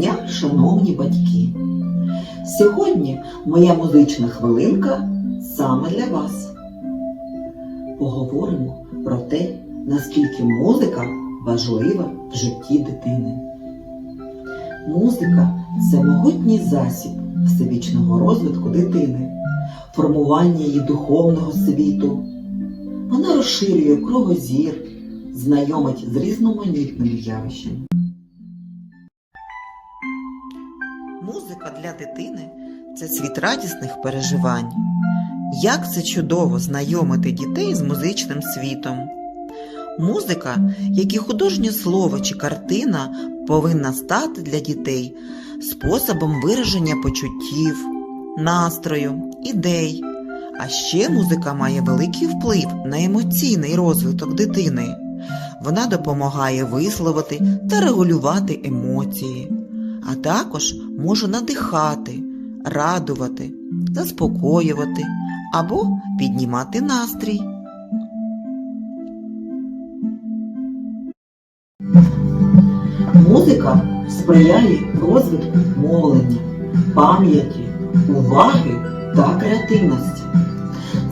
дня, шановні батьки! Сьогодні моя музична хвилинка саме для вас. Поговоримо про те, наскільки музика важлива в житті дитини. Музика це могутній засіб всебічного розвитку дитини, формування її духовного світу. Вона розширює кругозір, знайомить з різноманітними явищами. Музика для дитини це світ радісних переживань. Як це чудово знайомити дітей з музичним світом. Музика, як і художнє слово чи картина, повинна стати для дітей способом вираження почуттів, настрою, ідей. А ще музика має великий вплив на емоційний розвиток дитини. Вона допомагає висловити та регулювати емоції, а також може надихати, радувати, заспокоювати або піднімати настрій. Музика сприяє розвитку мовлення, пам'яті, уваги та креативності.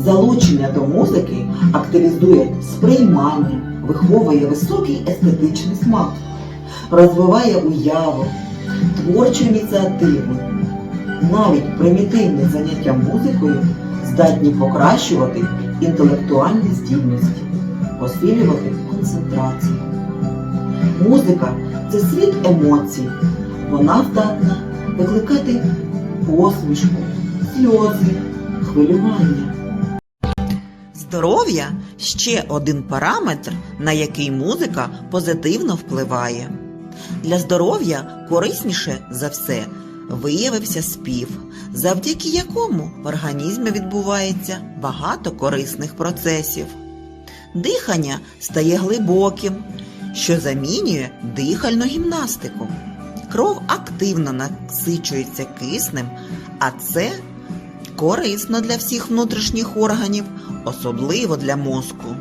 Залучення до музики активізує сприймання, виховує високий естетичний смак, розвиває уяву, творчу ініціативу. Навіть примітивні заняття музикою здатні покращувати інтелектуальні здібності, посилювати концентрацію. Музика це світ емоцій. Вона здатна викликати посмішку, сльози, хвилювання. Здоров'я ще один параметр, на який музика позитивно впливає. Для здоров'я корисніше за все виявився спів, завдяки якому в організмі відбувається багато корисних процесів. Дихання стає глибоким, що замінює дихальну гімнастику. Кров активно насичується киснем, а це корисно для всіх внутрішніх органів, особливо для мозку.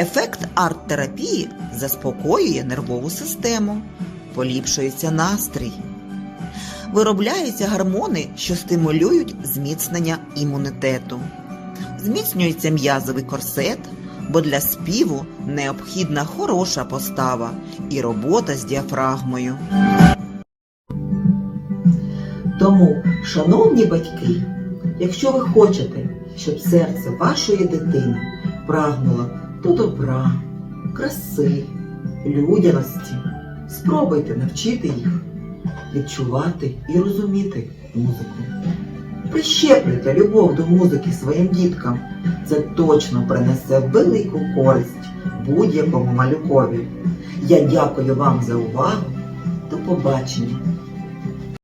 Ефект арт-терапії заспокоює нервову систему, поліпшується настрій. Виробляються гормони, що стимулюють зміцнення імунітету. Зміцнюється м'язовий корсет, бо для співу необхідна хороша постава і робота з діафрагмою. Тому, шановні батьки, якщо ви хочете, щоб серце вашої дитини прагнуло до добра, краси, людяності, спробуйте навчити їх відчувати і розуміти музику. Прищеплюйте любов до музики своїм діткам. Це точно принесе велику користь будь-якому малюкові. Я дякую вам за увагу. До побачення!